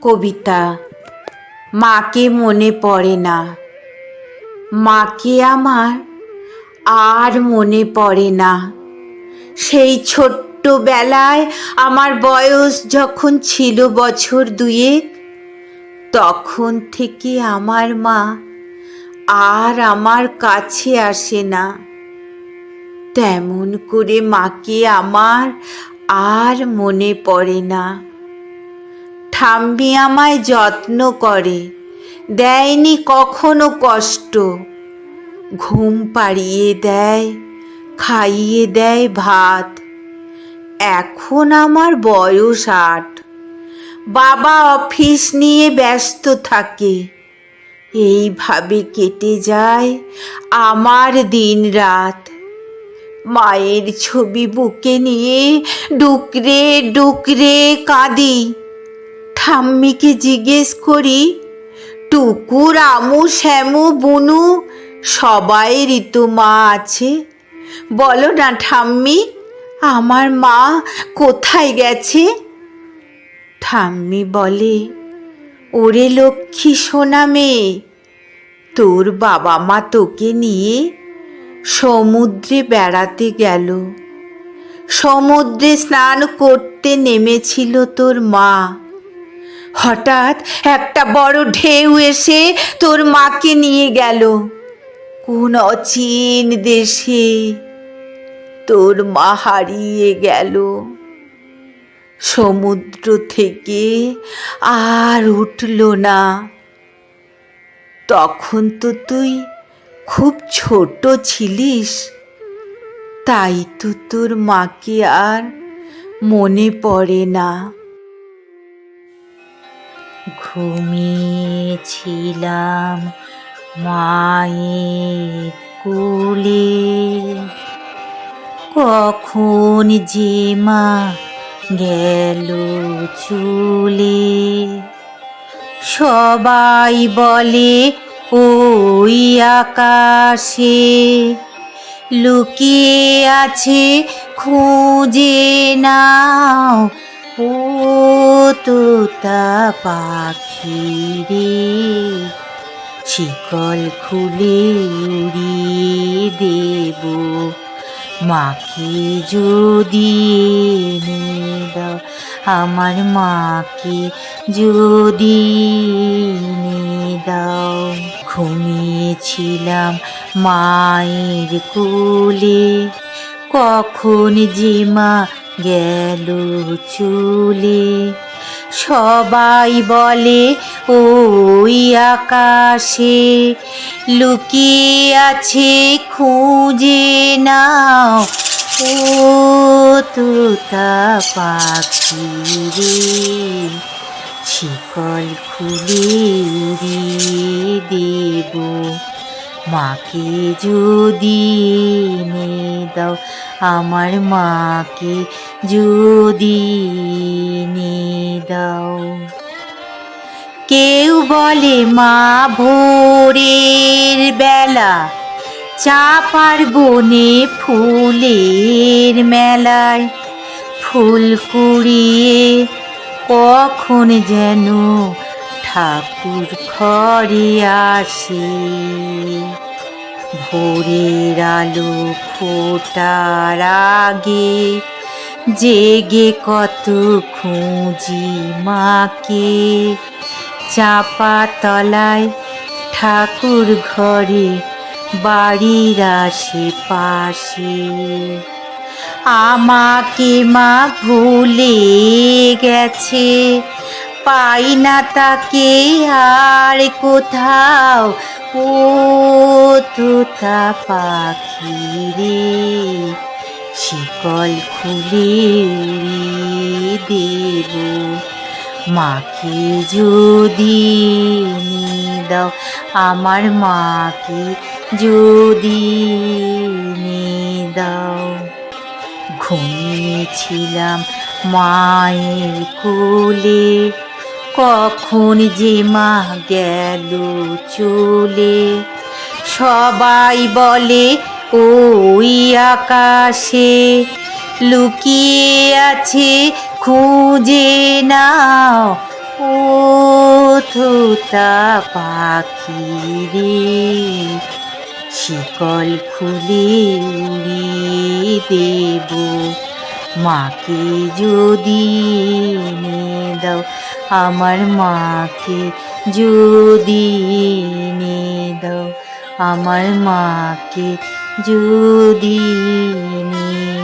কবিতা। মাকে মনে পড়ে না। মাকে আমার আর মনে পড়ে না। সেই ছোট্টবেলায় আমার বয়স যখন ছিল বছর দুয়েক, তখন থেকে আমার মা আর আমার কাছে আসে না। তেমন করে মাকে আমার আর মনে পড়ে না। ঠাম্মি আমায় যত্ন করে, দেয়নি কখনো কষ্ট। ঘুম পাড়িয়ে দেয়, খাইয়ে দেয় ভাত। এখন আমার বয়স আট। বাবা অফিস নিয়ে ব্যস্ত থাকে। এইভাবে কেটে যায় আমার দিন রাত। মায়ের ছবি বুকে নিয়ে ডুকরে ডুকরে কাঁদি। ঠাম্মিকে জিজ্ঞেস করি, টুকুর, আমু, শ্যামু, বুনু সবাইরই ঋতু মা আছে? বলো না ঠাম্মি, আমার মা কোথায় গেছে? ঠাম্মি বলে, ওরে লক্ষ্মী সোনা মেয়ে, তোর বাবা মা তোকে নিয়ে সমুদ্রে বেড়াতে গেল। সমুদ্রে স্নান করতে নেমেছিল তোর মা। হঠাৎ একটা বড় ঢেউ এসে তোর মাকে নিয়ে গেল। কোন অচিন দেশে তোর মা হারিয়ে গেল। সমুদ্র থেকে আর উঠল না। তখন তো তুই খুব ছোট ছিলিস, তাই তো তোর মাকে আর মনে পড়ে না। ঘুমিয়েছিলাম মায়ের কোলে। কখন যে মা গেল চুলে, সবাই বলে, ওই আকাশে লুকিয়ে আছে, খুঁজে নাও ও তোতা পাখি রে, শিকল খুলে উড়িয়ে দেব। মাকে যদি এনে দাও, আমার মাকে যদি এনে দাও। ঘুমিয়েছিলাম মায়ের কোলে, কখন যে মা গেল চুলে। সবাই বলে, ওই আকাশে লুকিয়ে আছে, খুঁজে নাও। ও তোতা পাখি রে, শিকল খুলে উড়িয়ে দেব। মাকে যদি এনে দাও, আমার মাকে যদি এনে দাও। কেউ বলে মা ভোরের বেলা, চাপার বনে ফুলের মেলায়, ফুল কুড়িয়ে কখন যেন ঠাকুর ঘরে আসে, ভোরের আলো ফোটার আগে জেগে কত খুঁজি মাকে। চাপা তলায় ঠাকুর ঘরে বাড়ির আশেপাশে। আমাকে মা ভুলে গেছে পাই না তাকে আর কোথাও। ও তোতা পাখি রে, শিকল খুলে দেব। মাকে যদি দাও, আমার মাকে যদি দাও। ঘুমিয়েছিলাম মায়ের কোলে কখন যে মা গেল চলে? সবাই বলে, ওই আকাশে লুকিয়ে আছে, খুঁজে নাও। ও থোতা পাখি রে শিকল খুলে উড়িয়ে দেব। মাকে যদি এনে দাও আমার মাকে যদি এনে দাও আমার মাকে যদি এনে